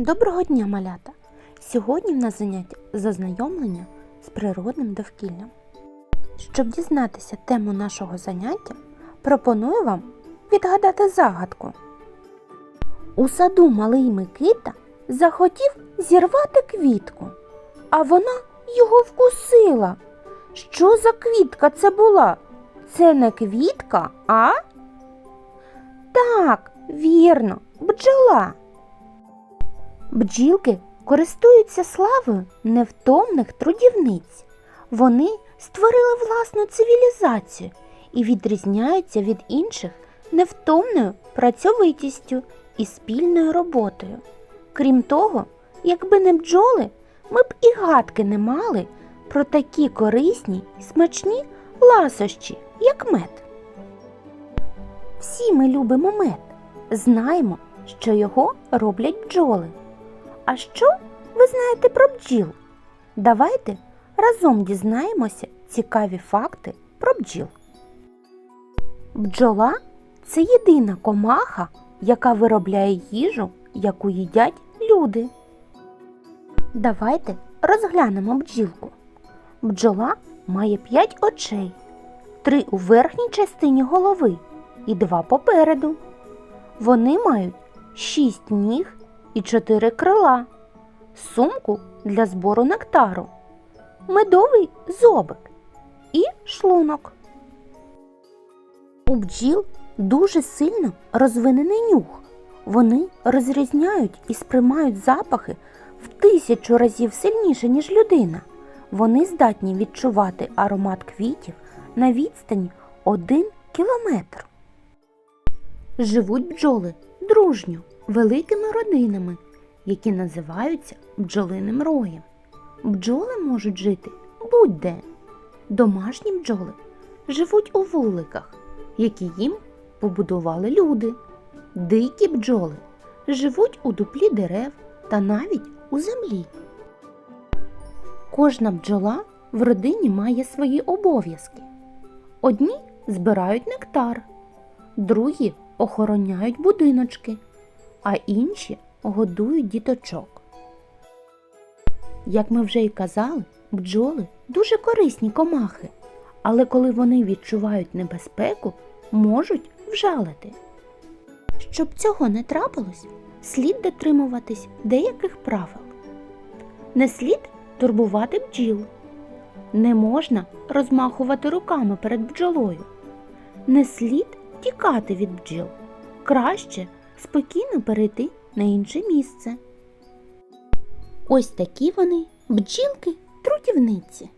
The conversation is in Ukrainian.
Доброго дня, малята! Сьогодні в нас заняття зазнайомлення з природним довкіллям. Щоб дізнатися тему нашого заняття, пропоную вам відгадати загадку. У саду малий Микита захотів зірвати квітку, а вона його вкусила. Що за квітка це була? Це не квітка, а? Так, вірно, бджола. Бджілки користуються славою невтомних трудівниць. Вони створили власну цивілізацію і відрізняються від інших невтомною працьовитістю і спільною роботою. Крім того, якби не бджоли, ми б і гадки не мали про такі корисні і смачні ласощі, як мед. Всі ми любимо мед, знаємо, що його роблять бджоли. А що ви знаєте про бджіл? Давайте разом дізнаємося цікаві факти про бджіл. Бджола це єдина комаха, яка виробляє їжу, яку їдять люди. Давайте розглянемо бджілку. Бджола має 5 очей, 3 у верхній частині голови і 2 попереду. Вони мають 6 ніг і 4 крила, сумку для збору нектару, медовий зобик і шлунок. У бджіл дуже сильно розвинений нюх. Вони розрізняють і сприймають запахи в тисячу разів сильніше, ніж людина. Вони здатні відчувати аромат квітів на відстані 1 кілометр. Живуть бджоли дружньо, великими родинами, які називаються бджолиним роєм. Бджоли можуть жити будь-де. Домашні бджоли живуть у вуликах, які їм побудували люди. Дикі бджоли живуть у дуплі дерев та навіть у землі. Кожна бджола в родині має свої обов'язки. Одні збирають нектар, другі охороняють будиночки, а інші годують діточок. Як ми вже й казали, бджоли дуже корисні комахи, але коли вони відчувають небезпеку, можуть вжалити. Щоб цього не трапилось, слід дотримуватись деяких правил. Не слід турбувати бджіл. Не можна розмахувати руками перед бджолою. Не слід тікати від бджіл. Краще спокійно перейти на інше місце. Ось такі вони бджілки трудівниці.